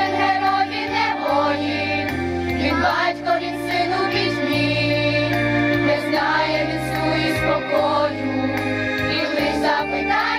кожен герой не воїн, він батько, він сину він мій, не знає він і спокою, і лиш запитає.